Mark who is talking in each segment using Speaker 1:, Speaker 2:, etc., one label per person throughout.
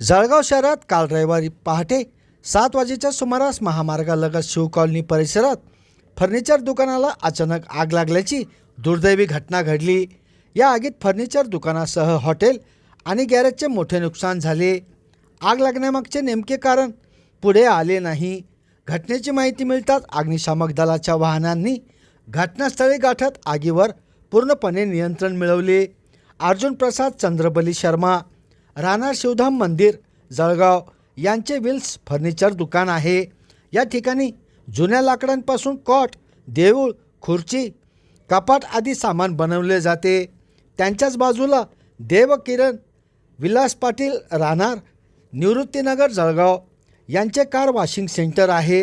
Speaker 1: जळगाव शहरात काल रविवारी पहाटे सात वाजेच्या सुमारास महामार्गालगत शिव कॉलनी परिसरात फर्निचर दुकानाला अचानक आग लागल्याची दुर्दैवी घटना घडली. या आगीत फर्निचर दुकानासह हॉटेल आणि गॅरेजचे मोठे नुकसान झाले. आग लागण्यामागचे नेमके कारण पुढे आले नाही. घटनेची माहिती मिळताच अग्निशामक दलाच्या वाहनांनी घटनास्थळी गाठत आगीवर पूर्णपणे नियंत्रण मिळवले. अर्जुन प्रसाद चंद्रबली शर्मा राहणार शिवधाम मंदिर जळगाव यांचे विल्स फर्निचर दुकान आहे. या ठिकाणी जुन्या लाकडांपासून कॉट देऊळ खुर्ची कपाट आदी सामान बनवले जाते. त्यांच्याच बाजूला देव किरण विलास पाटील राहणार निवृत्तीनगर जळगाव यांचे कार वॉशिंग सेंटर आहे.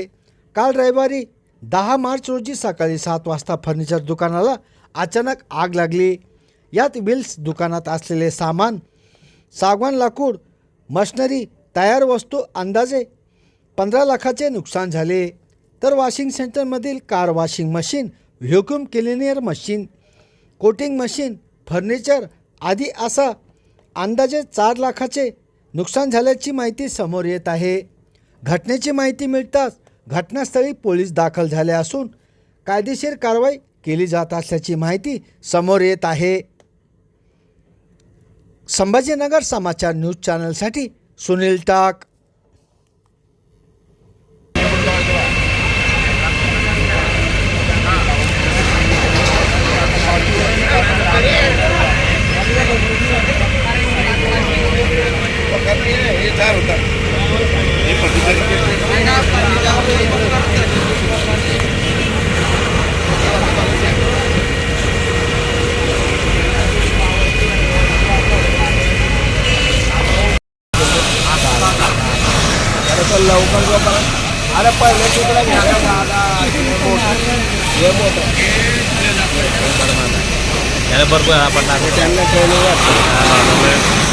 Speaker 1: काल रविवारी दहा मार्च रोजी सकाळी सात वाजता फर्निचर दुकानाला अचानक आग लागली. यात विल्स दुकानात असलेले सामान सागवान लाकूड मशनरी तयार वस्तू अंदाजे पंधरा लाखाचे नुकसान झाले. तर washing सेंटरमधील car washing machine vacuum cleaner machine coating machine furniture आदी असा अंदाजे चार लाखाचे नुकसान झाल्याची माहिती समोर येत आहे. घटनेची माहिती मिळताच घटनास्थळी पोलीस दाखल झाले असून कायदेशीर कारवाई केली जात असल्याची माहिती समोर येत आहे. संभाजीनगर समाचार न्यूज़ चॅनलसाठी सुनील टाक।
Speaker 2: लवकर जोपर्यंत अरे पहिले तिकडे घ्यायला दादा हे मोठं
Speaker 3: त्याला बरोबर आपण
Speaker 2: त्यांना ट्रेनिंग